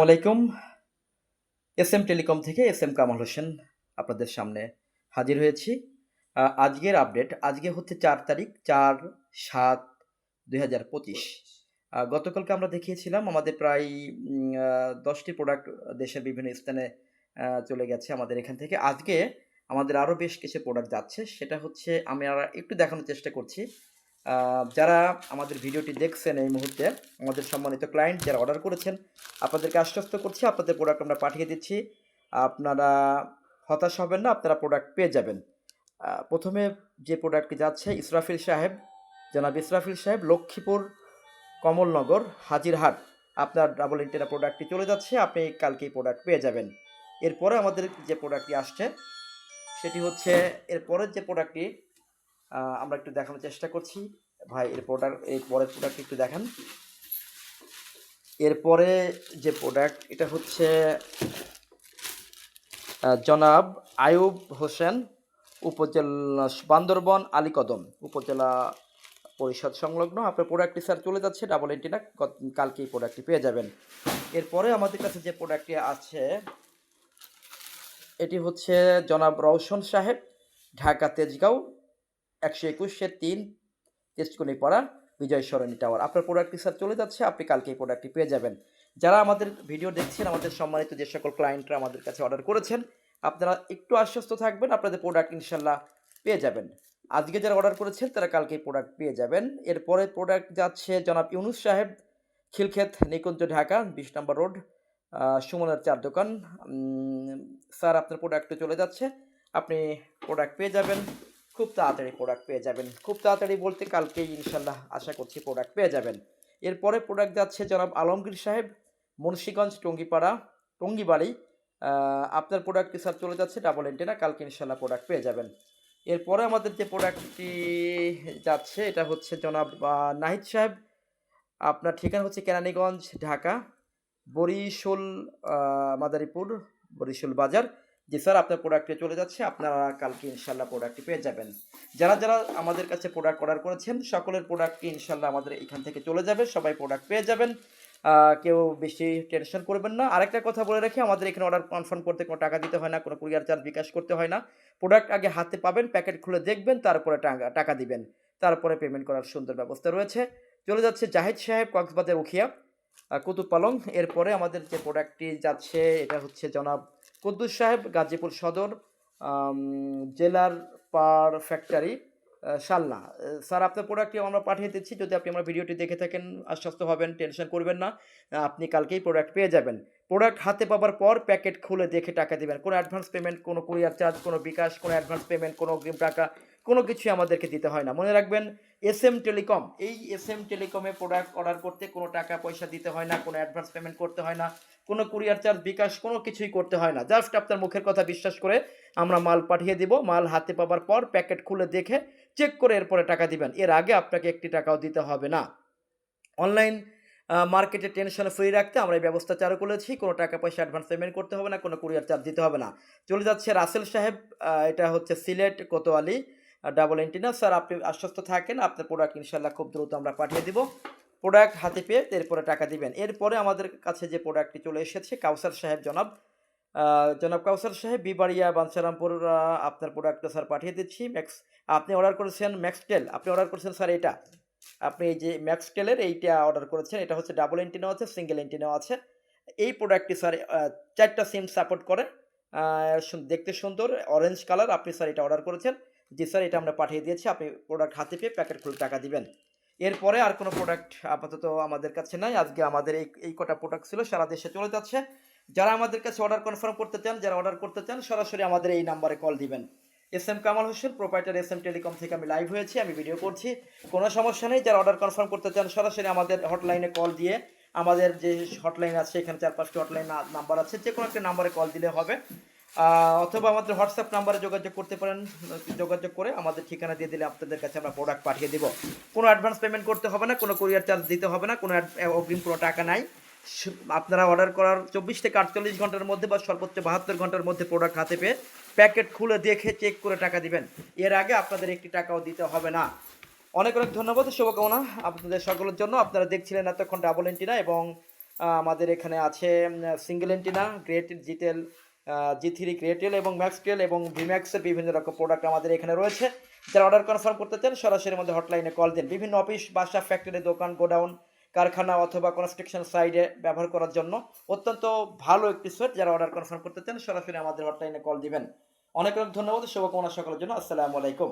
আসসালামু আলাইকুম S M telecom থেকে এস এম কামাল হোসেন আপনাদের সামনে হাজির হয়েছি। আজকের আপডেট, আজকে হচ্ছে চার তারিখ, চার সাত দুই হাজার পঁচিশ। গতকালকে আমরা দেখিয়েছিলাম আমাদের প্রায় দশটি প্রোডাক্ট দেশের বিভিন্ন স্থানে চলে গেছে আমাদের এখান থেকে। আজকে আমাদের আরও বেশ কিছু প্রোডাক্ট যাচ্ছে, সেটা হচ্ছে আমি একটু দেখানোর চেষ্টা করছি। যারা আমাদের ভিডিওটি দেখছেন এই মুহূর্তে, আমাদের সম্মানিত ক্লায়েন্ট যারা অর্ডার করেছেন, আপনাদেরকে আশ্বস্ত করছি, আপনাদের প্রোডাক্ট আমরা পাঠিয়ে দিচ্ছি। আপনারা হতাশ হবেন না, আপনারা প্রোডাক্ট পেয়ে যাবেন। প্রথমে যে প্রোডাক্টটি যাচ্ছে, ইসরাফিল সাহেব, জনাব ইসরাফিল সাহেব, লক্ষ্মীপুর, কমলনগর, হাজিরহাট। আপনার ডাবল ইন্টেনা প্রোডাক্টটি চলে যাচ্ছে, আপনি কালকে এই প্রোডাক্ট পেয়ে যাবেন। এরপরে আমাদের যে প্রোডাক্টটি আসছে, সেটি হচ্ছে, এরপরের যে প্রোডাক্টটি আমরা একটু দেখানোর চেষ্টা করছি। ভাই, এর প্রোডাক্ট এই পরের প্রোডাক্ট একটু দেখান। এরপরে যে প্রোডাক্ট এটা হচ্ছে জনাব আয়ুব হোসেন, উপজেলা বান্দরবন, আলীকদম। উপজেলা পরিষদ সংলগ্ন। আপনার প্রোডাক্টটি স্যার চলে যাচ্ছে ডাবল এন্টিনা কালকে এই প্রোডাক্টটি পেয়ে যাবেন। এরপরে আমাদের কাছে যে প্রোডাক্টটি আছে, এটি হচ্ছে জনাব রওশন সাহেব, ঢাকা তেজগাঁও। একশো একুশে তিন তেজকুনি পাড়া বিজয় সরণি টাওয়ার। আপনার প্রোডাক্টটি স্যার চলে যাচ্ছে, আপনি কালকে এই প্রোডাক্টটি পেয়ে যাবেন। যারা আমাদের ভিডিও দেখছেন, আমাদের সম্মানিত যে সকল ক্লায়েন্টরা আমাদের কাছে অর্ডার করেছেন, আপনারা একটু আশ্বস্ত থাকবেন, আপনাদের প্রোডাক্ট ইনশাল্লাহ পেয়ে যাবেন। আজকে যারা অর্ডার করেছেন, তারা কালকে প্রোডাক্ট পেয়ে যাবেন। এরপরে প্রোডাক্ট যাচ্ছে জনাব ইউনুস সাহেব, খিলক্ষেত, নিকুঞ্জ, ঢাকা, বিশ নম্বর রোড সুমনের চার দোকান। স্যার, আপনার প্রোডাক্টে চলে যাচ্ছে, আপনি প্রোডাক্ট পেয়ে যাবেন। খুব তাড়াতাড়ি প্রোডাক্ট পেয়ে যাবেন। খুব তাড়াতাড়ি বলতে কালকেই ইনশাল্লাহ আশা করছি প্রোডাক্ট পেয়ে যাবেন। এরপরে প্রোডাক্ট যাচ্ছে জনাব আলমগীর সাহেব, মুন্সীগঞ্জ, টঙ্গিপাড়া, টঙ্গিবাড়ি। আপনার প্রোডাক্টটি স্যার চলে যাচ্ছে ডাবল এন্টেনা কালকে ইনশাল্লাহ প্রোডাক্ট পেয়ে যাবেন। এরপরে আমাদের যে প্রোডাক্টটি যাচ্ছে, এটা হচ্ছে জনাব নাহিদ সাহেব। আপনার ঠিকানা হচ্ছে কেরানীগঞ্জ, ঢাকা, বরিশাল মাদারীপুর, বরিশাল বাজার। জি স্যার, আপনার প্রোডাক্টে চলে যাচ্ছে, আপনারা কালকে ইনশাল্লাহ প্রোডাক্টটি পেয়ে যাবেন। যারা যারা আমাদের কাছে প্রোডাক্ট অর্ডার করেছেন, সকলের প্রোডাক্টটি ইনশাল্লাহ আমাদের এখান থেকে চলে যাবে, সবাই প্রোডাক্ট পেয়ে যাবেন। কেউ বেশি টেনশন করবেন না। আরেকটা কথা বলে রাখি, আমাদের এখানে অর্ডার কনফার্ম করতে কোনো টাকা দিতে হয় না, কোনো কুরিয়ার চার্জ বিকাশ করতে হয় না। প্রোডাক্ট আগে হাতে পাবেন প্যাকেট খুলে দেখবেন, তারপরে টাকা টাকা দিবেন। তারপরে পেমেন্ট করার সুন্দর ব্যবস্থা রয়েছে। চলে যাচ্ছে জাহিদ সাহেব, কক্সবাজার উখিয়া কুতুব পালং। এরপরে আমাদের যে প্রোডাক্টটি যাচ্ছে, এটা হচ্ছে জনাব কুদ্দুস সাহেব, গাজীপুর সদর জেলার পার ফ্যাক্টরি সাল্লা স্যার, আপনার প্রোডাক্টটি আমরা পাঠিয়ে দিচ্ছি। যদি আপনি আমার ভিডিওটি দেখে থাকেন, আশ্বস্ত হবেন, টেনশন করবেন না। আপনি কালকেই প্রোডাক্ট পেয়ে যাবেন। প্রোডাক্ট হাতে পাবার পর প্যাকেট খুলে দেখে টাকা দেবেন। কোনো অ্যাডভান্স পেমেন্ট কোনো কুরিয়ার চার্জ কোনো বিকাশ, কোনো অ্যাডভান্স পেমেন্ট কোনো অগ্রিম টাকা কোনো কিছুই আমাদেরকে দিতে হয় না। মনে রাখবেন, এস এম টেলিকম, এই এস এম টেলিকমে প্রোডাক্ট অর্ডার করতে কোনো টাকা পয়সা দিতে হয় না, কোনো অ্যাডভান্স পেমেন্ট করতে হয় না, কোনো কুরিয়ার চার্জ বিকাশ, কোনো কিছুই করতে হয় না। জাস্ট আপনার মুখের কথা বিশ্বাস করে আমরা মাল পাঠিয়ে দিব, মাল হাতে পাওয়ার পর প্যাকেট খুলে দেখে চেক করে এরপরে টাকা দিবেন। এর আগে আপনাকে একটি টাকাও দিতে হবে না। অনলাইন মার্কেটে টেনশন ফ্রি রাখতে আমরা এই ব্যবস্থা চালু করেছি। কোনো টাকা পয়সা অ্যাডভান্স পেমেন্ট করতে হবে না, কোনো কুরিয়ার চার্জ দিতে হবে না। চলে যাচ্ছে রাসেল সাহেব এটা হচ্ছে Sylhet Kotwali. Double antenna sir, আপনি আশ্বস্ত থাকেন, আপনার প্রোডাক্ট ইনশাল্লাহ খুব দ্রুত আমরা পাঠিয়ে দিব। প্রোডাক্ট হাতে পেয়ে এরপরে টাকা দিবেন। এরপরে আমাদের কাছে যে প্রোডাক্টটি চলে এসেছে, কাউসার সাহেব জনাব। জনাব কাউসার সাহেব, বিবাড়িয়া, বাঞ্ছারামপুর আপনার প্রোডাক্টটা স্যার পাঠিয়ে দিচ্ছি। ম্যাক্স আপনি অর্ডার করেছেন ম্যাক্সটেল আপনি অর্ডার করেছেন স্যার এটা। আপনি এই যে ম্যাক্সটেলের এইটা অর্ডার করেছেন, এটা হচ্ছে ডাবল এন্টিনাও আছে সিঙ্গেল এন্টিনাও আছে। এই প্রোডাক্টটি স্যার চারটা সিম সাপোর্ট করে। দেখতে সুন্দর অরেঞ্জ কালার আপনি স্যার এটা অর্ডার করেছেন। জি স্যার, এটা আমরা পাঠিয়ে দিয়েছি। আপনি প্রোডাক্ট হাতে পেয়ে প্যাকেট খুলে টাকা দিবেন। এরপরে আর কোনো প্রোডাক্ট আপাতত আমাদের কাছে নাই। আজকে আমাদের এই এই কটা প্রোডাক্ট ছিল, সারা দেশে চলে যাচ্ছে। যারা আমাদের কাছে অর্ডার কনফার্ম করতে চান, যারা অর্ডার করতে চান, সরাসরি আমাদের এই নাম্বারে কল দিবেন। S M Kamal Hossain proprietor S M telecom থেকে আমি লাইভ হয়েছি, আমি ভিডিও করছি। কোনো সমস্যা নেই, যারা অর্ডার কনফার্ম করতে চান, সরাসরি আমাদের হটলাইনে কল দিয়ে আমাদের যে হটলাইন আছে, এখানে চার পাঁচটি হটলাইন নাম্বার আছে যে কোনো একটা নাম্বারে কল দিলে হবে। অথবা আমাদের হোয়াটসঅ্যাপ নাম্বারে যোগাযোগ করতে পারেন, যোগাযোগ করে আমাদের ঠিকানা দিয়ে দিলে আপনাদের কাছে আমরা প্রোডাক্ট পাঠিয়ে দিব। কোনো অ্যাডভান্স পেমেন্ট করতে হবে না, কোনো কুরিয়ার চার্জ দিতে হবে না, কোনো অগ্রিম কোনো টাকা নাই। আপনারা অর্ডার করার চব্বিশ থেকে আটচল্লিশ ঘণ্টার মধ্যে বা সর্বোচ্চ বাহাত্তর ঘণ্টার মধ্যে প্রোডাক্ট হাতে পেয়ে প্যাকেট খুলে দেখে চেক করে টাকা দিবেন। এর আগে আপনাদের একটি টাকাও দিতে হবে না। অনেক অনেক ধন্যবাদ, শুভকামনা আপনাদের সকলের জন্য। আপনারা দেখছিলেন এতক্ষণ ডাবল এন্টিনা এবং আমাদের এখানে আছে single antenna great Gtel G three Createl এবং ম্যাক্সটেল এবং ভিম্যাক্সের বিভিন্ন রকম প্রোডাক্ট আমাদের এখানে রয়েছে। যারা অর্ডার কনফার্ম করতে চান, সরাসরি মধ্যে হটলাইনে কল দিন। বিভিন্ন অফিস বাসা ফ্যাক্টরি দোকান গোডাউন কারখানা অথবা কনস্ট্রাকশন সাইডে ব্যবহার করার জন্য অত্যন্ত ভালো একটি সোয়েট যারা অর্ডার কনফার্ম করতে চান, সরাসরি আমাদের হটলাইনে কল দিবেন। অনেক অনেক ধন্যবাদ, শুভকামনা সকলের জন্য। আসসালামু আলাইকুম।